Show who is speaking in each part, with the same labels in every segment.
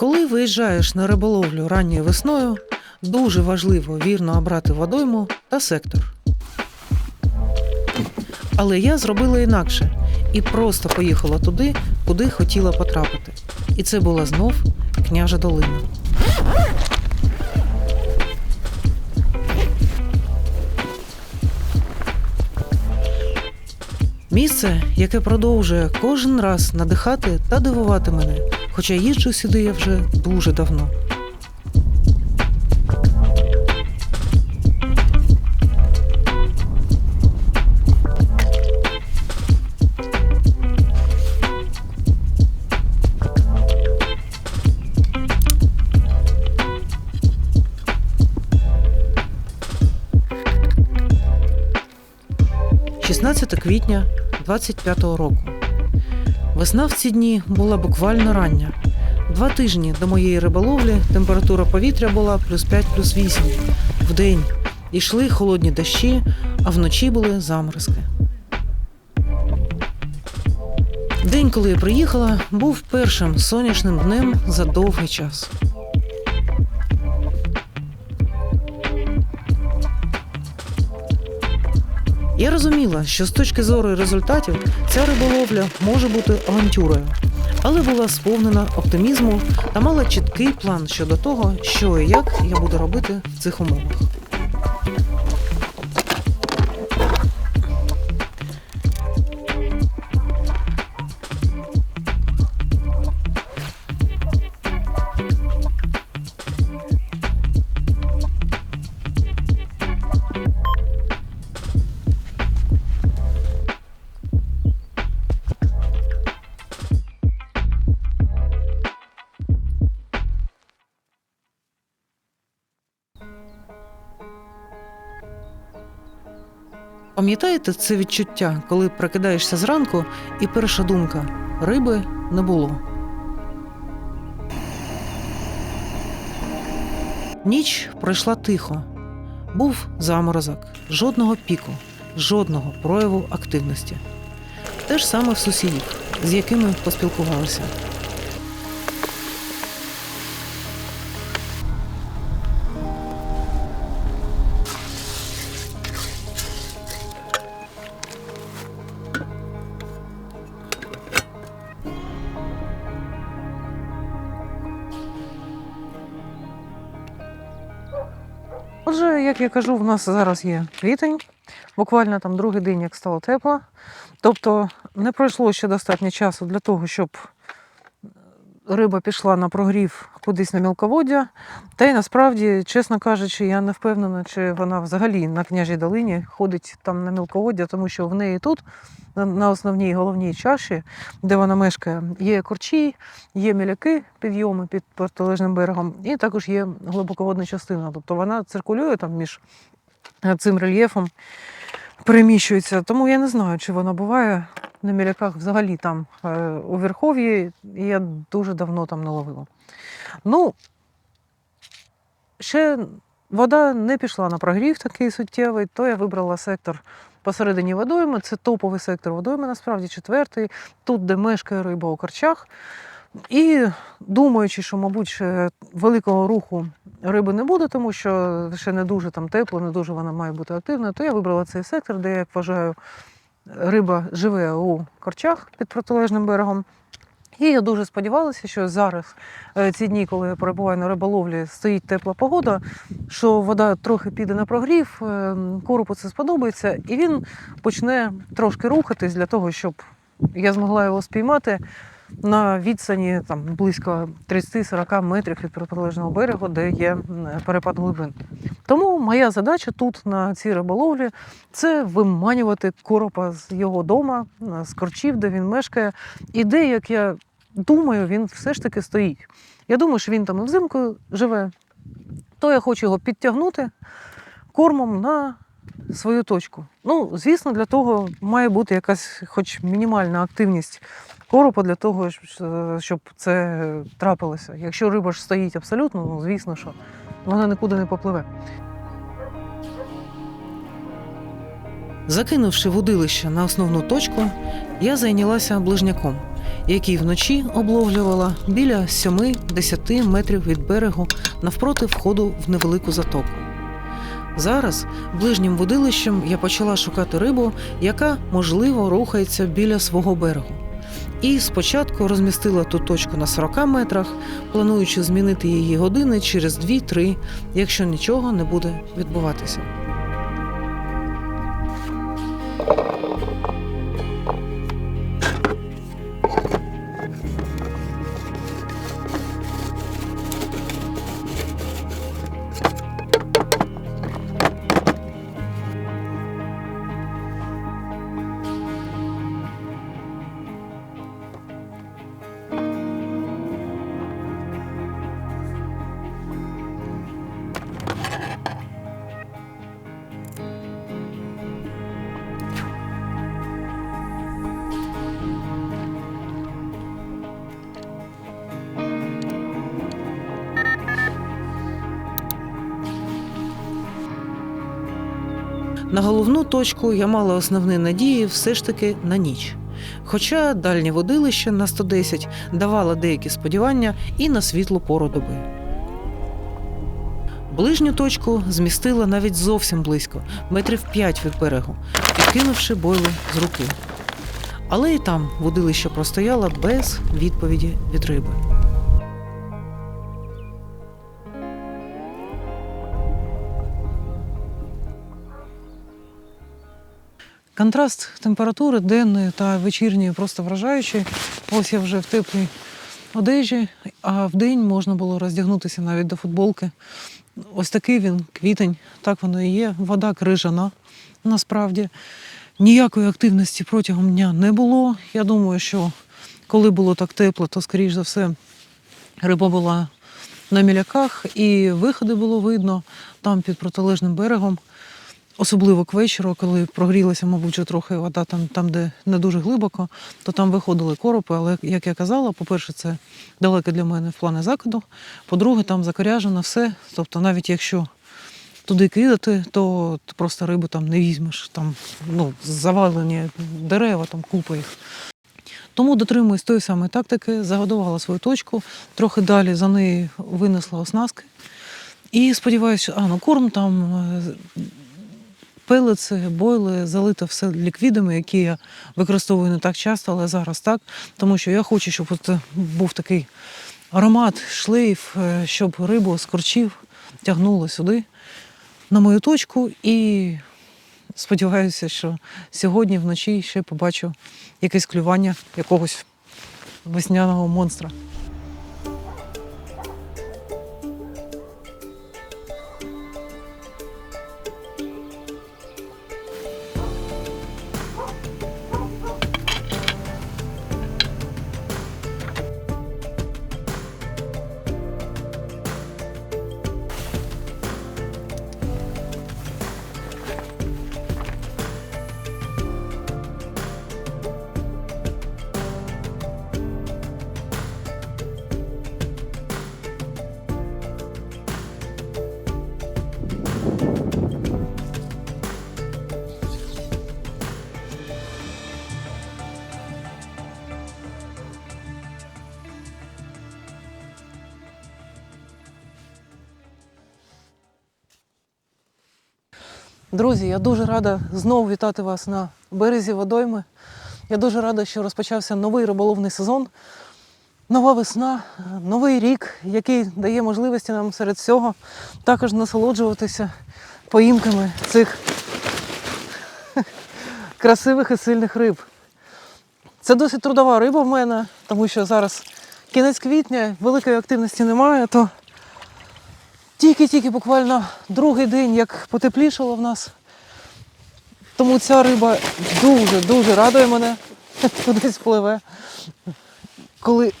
Speaker 1: Коли виїжджаєш на риболовлю ранньою весною, дуже важливо вірно обрати водойму та сектор. Але я зробила інакше і просто поїхала туди, куди хотіла потрапити. І це була знов княжа долина. Місце, яке продовжує кожен раз надихати та дивувати мене, хоча їжджу сюди я вже дуже давно. – 16 квітня 25-го року. Весна в ці дні була буквально рання. Два тижні до моєї риболовлі температура повітря була плюс 5, плюс 8. Вдень йшли холодні дощі, а вночі були заморозки. День, коли я приїхала, був першим сонячним днем за довгий час. Я розуміла, що з точки зору результатів ця риболовля може бути авантюрою, але була сповнена оптимізму та мала чіткий план щодо того, що і як я буду робити в цих умовах. Пам'ятаєте це відчуття, коли прокидаєшся зранку, і перша думка риби не було. Ніч пройшла тихо. Був заморозок, жодного піку, жодного прояву активності. Те ж саме в сусідів, з якими поспілкувалися. Як я кажу, в нас зараз є квітень, буквально там другий день, як стало тепло. Тобто не пройшло ще достатньо часу для того, щоб риба пішла на прогрів кудись на мілководдя. Та й насправді, чесно кажучи, я не впевнена, чи вона взагалі на княжій долині ходить там на мілководдя, тому що в неї тут, на- основній головній чаші, де вона мешкає, є корчі, є міляки, підйоми під протилежним берегом, і також є глибоководна частина. Тобто вона циркулює там між е, цим рельєфом, переміщується. Тому я не знаю, чи вона буває на міляках взагалі там е, у Верхов'ї. Я дуже давно там не ловила. Ну, ще вода не пішла на прогрів такий суттєвий, то я вибрала сектор посередині водойми. Це топовий сектор водойми, насправді четвертий, тут, де мешкає риба у корчах. І думаючи, що, мабуть, великого руху риби не буде, тому що ще не дуже там тепло, не дуже вона має бути активною, то я вибрала цей сектор, де, як вважаю, риба живе у корчах під протилежним берегом. І я дуже сподівалася, що зараз, е, ці дні, коли я перебуваю на риболовлі, стоїть тепла погода, що вода трохи піде на прогрів, е, коропу це сподобається, і він почне трошки рухатись для того, щоб я змогла його спіймати на відстані там, близько 30-40 метрів від протилежного берегу, де є перепад глибин. Тому моя задача тут, на цій риболовлі, це виманювати коропа з його дома, з корчів, де він мешкає, і де, як я думаю, він все ж таки стоїть. Я думаю, що він там і взимку живе, то я хочу його підтягнути кормом на свою точку. Ну, звісно, для того має бути якась, хоч мінімальна активність коропа для того, щоб це трапилося. Якщо риба ж стоїть абсолютно, ну звісно, що вона нікуди не попливе. Закинувши вудилище на основну точку, я зайнялася ближняком який вночі обловлювала біля 7-10 метрів від берегу навпроти входу в невелику затоку. Зараз ближнім водилищем я почала шукати рибу, яка, можливо, рухається біля свого берегу. І спочатку розмістила ту точку на 40 метрах, плануючи змінити її години через 2-3, якщо нічого не буде відбуватися. На головну точку я мала основні надії все ж таки на ніч. Хоча дальнє водилище на 110 давало деякі сподівання і на світлу пору доби. Ближню точку змістила навіть зовсім близько, метрів 5 від берегу, підкинувши бойлу з руки. Але і там водилище простояло без відповіді від риби. Контраст температури денної та вечірньої просто вражаючий. Ось я вже в теплій одежі, а в день можна було роздягнутися навіть до футболки. Ось такий він, квітень, так воно і є. Вода крижана. Насправді ніякої активності протягом дня не було. Я думаю, що коли було так тепло, то, скоріш за все, риба була на міляках, і виходи було видно там під протилежним берегом. Особливо к вечору, коли прогрілася, мабуть, вже трохи вода там, там, де не дуже глибоко, то там виходили коропи. Але, як я казала, по-перше, це далеко для мене в плані закиду. По-друге, там закоряжено все. Тобто, навіть якщо туди кидати, то просто рибу там не візьмеш. Там ну, завалені дерева, там купа їх. Тому дотримуюсь тої самої тактики, загодувала свою точку, трохи далі за нею винесла оснастки. І сподіваюся, що а, ну, корм там. Е, Пелиці, бойли, залито все ліквідами, які я використовую не так часто, але зараз так. Тому що я хочу, щоб от був такий аромат, шлейф, е, щоб рибу з корчів тягнуло сюди, на мою точку. І сподіваюся, що сьогодні вночі ще побачу якесь клювання якогось весняного монстра. Друзі, я дуже рада знову вітати вас на березі водойми. Я дуже рада, що розпочався новий риболовний сезон, нова весна, новий рік, який дає можливості нам серед всього також насолоджуватися поїмками цих красивих і сильних риб. Це досить трудова риба в мене, тому що зараз кінець квітня, великої активності немає, то тільки-тільки буквально другий день, як потеплішало в нас. Тому ця риба дуже-дуже радує мене, кудись пливе. Коли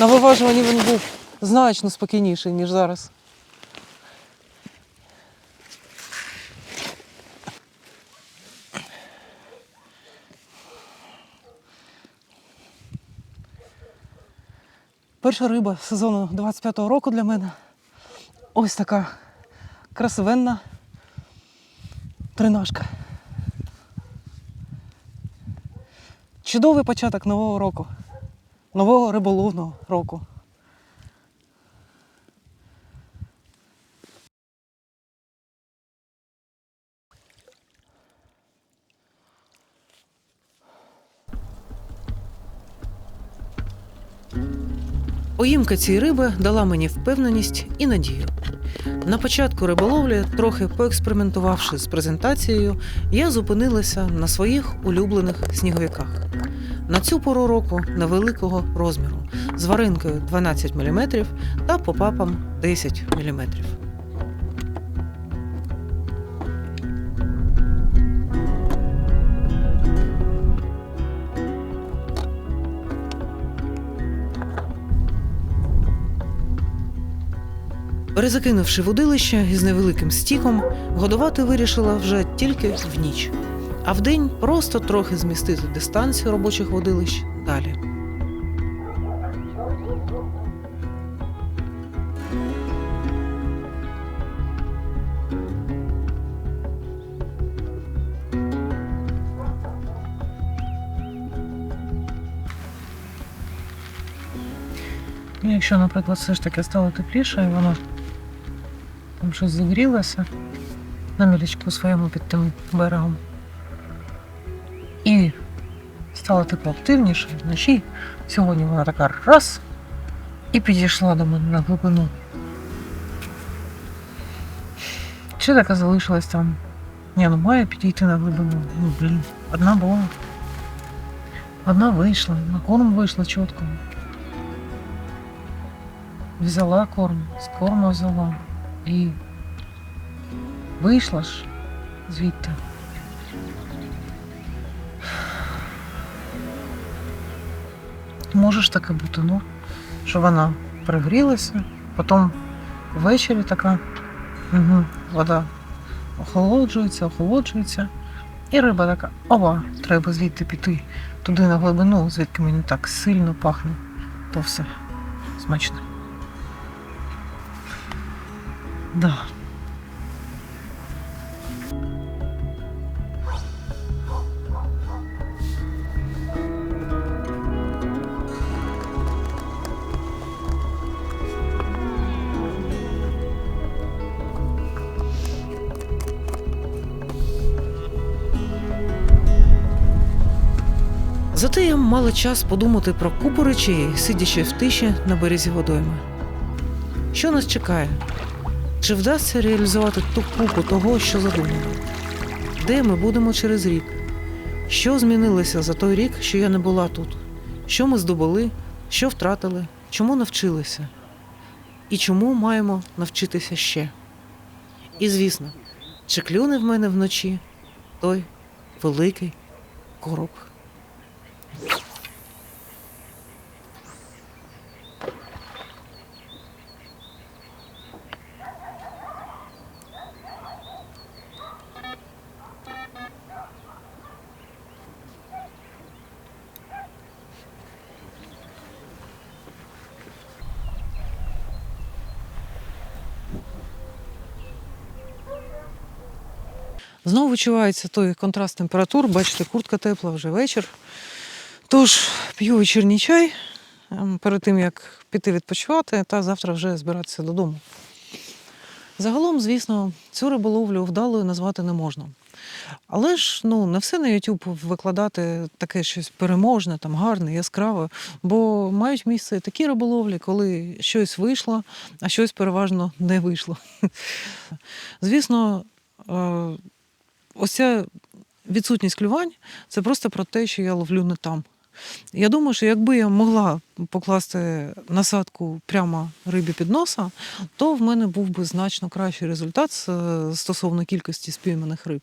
Speaker 1: на виважуванні він був значно спокійніший, ніж зараз. Перша риба сезону 25-го року для мене. Ось така красивенна тринашка. Чудовий початок нового року, нового риболовного року. Поїмка цієї риби дала мені впевненість і надію. На початку риболовлі, трохи поекспериментувавши з презентацією, я зупинилася на своїх улюблених сніговиках. На цю пору року невеликого розміру з варинкою 12 мм та попапом 10 мм. Перезакинувши водилище із невеликим стіком, годувати вирішила вже тільки в ніч, а вдень просто трохи змістити дистанцію робочих водилищ далі. Ну, Якщо, наприклад, все ж таки стало тепліше, і воно там щось загрілося на мілячку своєму під тим берегом. І стало тепло активніше вночі. Сьогодні вона така раз і підійшла до мене на глибину. Чи така залишилась там? Ні, ну має підійти на глибину. Ну, блін, одна була. Одна вийшла, на корм вийшла чітко. Взяла корм, з корма взяла і вийшла ж звідти. Може ж таке бути, ну, що вона пригрілася, потім ввечері така угу, вода охолоджується, охолоджується. І риба така, ова, треба звідти піти туди на глибину, звідки мені так сильно пахне. То все смачно. Да. Зате я мала час подумати про купу речей, сидячи в тиші на березі водойми. Що нас чекає? Чи вдасться реалізувати ту купу того, що задумано? Де ми будемо через рік? Що змінилося за той рік, що я не була тут? Що ми здобули, що втратили, чому навчилися? І чому маємо навчитися ще? І звісно, чи клюне в мене вночі той великий короб? Знову відчувається той контраст температур. Бачите, куртка тепла вже вечір. Тож п'ю вечірній чай ем, перед тим, як піти відпочивати, та завтра вже збиратися додому. Загалом, звісно, цю риболовлю вдалою назвати не можна. Але ж ну, не все на YouTube викладати таке щось переможне, там, гарне, яскраве, бо мають місце такі риболовлі, коли щось вийшло, а щось переважно не вийшло. Звісно, е, ось ця відсутність клювань це просто про те, що я ловлю не там. Я думаю, що якби я могла покласти насадку прямо рибі під носа, то в мене був би значно кращий результат стосовно кількості спійманих риб.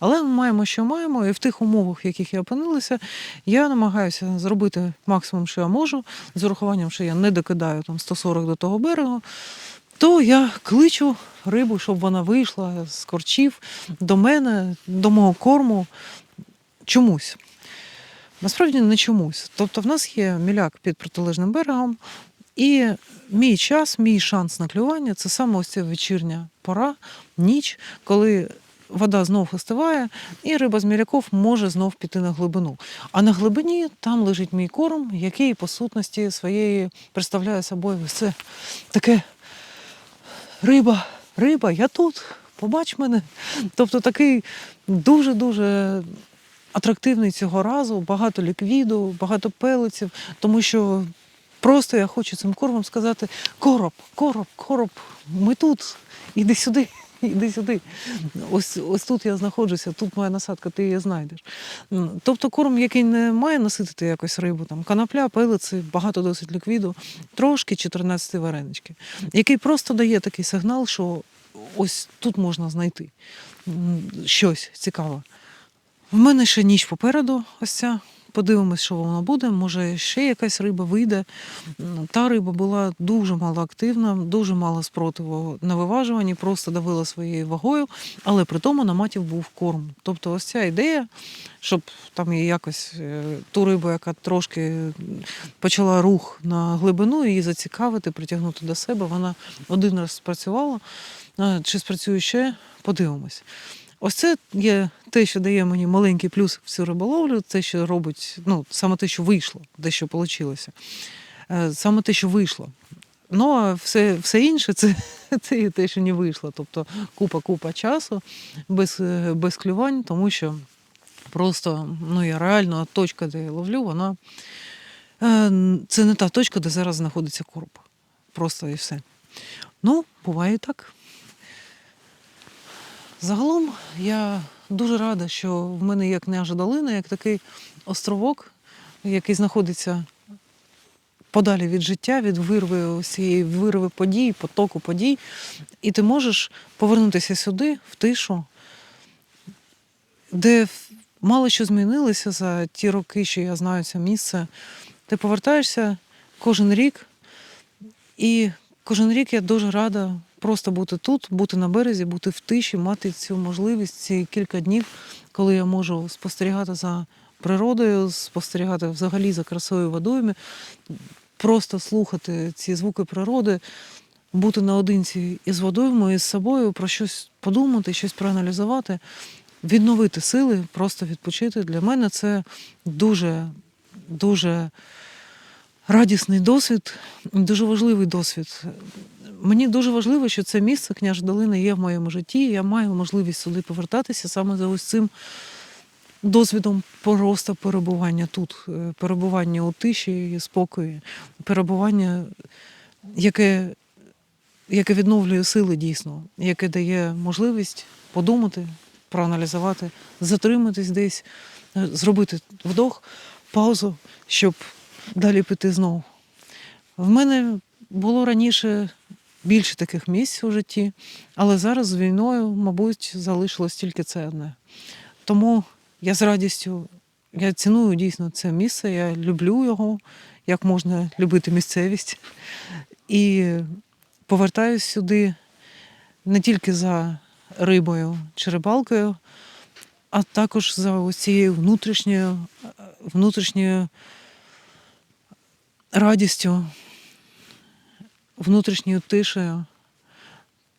Speaker 1: Але ми маємо, що маємо, і в тих умовах, в яких я опинилася, я намагаюся зробити максимум, що я можу, з урахуванням, що я не докидаю там 140 до того берегу. То я кличу рибу, щоб вона вийшла з корчів до мене, до мого корму чомусь. Насправді не чомусь. Тобто, в нас є міляк під протилежним берегом, і мій час, мій шанс на клювання це саме ось ця вечірня пора, ніч, коли вода знов остиває, і риба з міляков може знов піти на глибину. А на глибині там лежить мій корм, який по сутності своєї представляє собою це таке риба, риба, я тут, побач мене. Тобто такий дуже-дуже атрактивний цього разу, багато ліквіду, багато пелиців, тому що просто я хочу цим кормом сказати: короб, короб, короб, ми тут, іди сюди. Іди сюди. Ось, ось тут я знаходжуся, тут моя насадка, ти її знайдеш. Тобто корм, який не має наситити якось рибу, там канапля, пелиці, багато досить ліквіду, трошки 14 варенички, який просто дає такий сигнал, що ось тут можна знайти щось цікаве. В мене ще ніч попереду, ось ця. Подивимось, що воно буде. Може, ще якась риба вийде. Та риба була дуже малоактивна, дуже мало спротиву на виважуванні, просто давила своєю вагою, але при тому на матів був корм. Тобто, ось ця ідея, щоб там якось е, ту рибу, яка трошки почала рух на глибину, її зацікавити, притягнути до себе. Вона один раз спрацювала. Чи спрацює ще, подивимось. Ось це є те, що дає мені маленький плюс в цю риболовлю, те, що робить, ну, саме те, що вийшло, те, що вийшло. Саме те, що вийшло. Ну, а все, все інше це, це і те, що не вийшло. Тобто купа-купа часу без, е, без клювань, тому що просто ну, я реально точка, де я ловлю, вона е, це не та точка, де зараз знаходиться короб. Просто і все. Ну, буває так. Загалом я дуже рада, що в мене є княжа долина, як такий островок, який знаходиться подалі від життя, від вирви усієї вирви подій, потоку подій. І ти можеш повернутися сюди, в тишу, де мало що змінилося за ті роки, що я знаю це місце. Ти повертаєшся кожен рік, і кожен рік я дуже рада просто бути тут, бути на березі, бути в тиші, мати цю можливість ці кілька днів, коли я можу спостерігати за природою, спостерігати взагалі за красою водойми, просто слухати ці звуки природи, бути наодинці із водоймою, із собою, про щось подумати, щось проаналізувати, відновити сили, просто відпочити. Для мене це дуже, дуже радісний досвід, дуже важливий досвід. Мені дуже важливо, що це місце, княж Долина, є в моєму житті. І Я маю можливість сюди повертатися саме за ось цим досвідом просто перебування тут, е, перебування у тиші і спокої, перебування, яке, яке відновлює сили дійсно, яке дає можливість подумати, проаналізувати, затриматись десь, е, зробити вдох, паузу, щоб далі піти знову. В мене було раніше більше таких місць у житті, але зараз з війною, мабуть, залишилось тільки це одне. Тому я з радістю я ціную дійсно це місце, я люблю його, як можна любити місцевість. І повертаюсь сюди не тільки за рибою чи рибалкою, а також за ось цією внутрішньою, внутрішньою радістю, внутрішньою тишею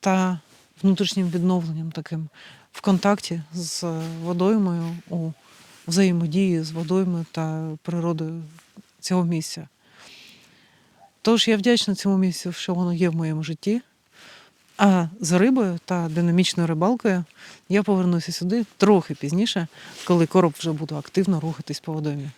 Speaker 1: та внутрішнім відновленням таким в контакті з водоймою, у взаємодії з водоймою та природою цього місця. Тож я вдячна цьому місцю, що воно є в моєму житті. А за рибою та динамічною рибалкою я повернуся сюди трохи пізніше, коли короб вже буде активно рухатись по водоймі.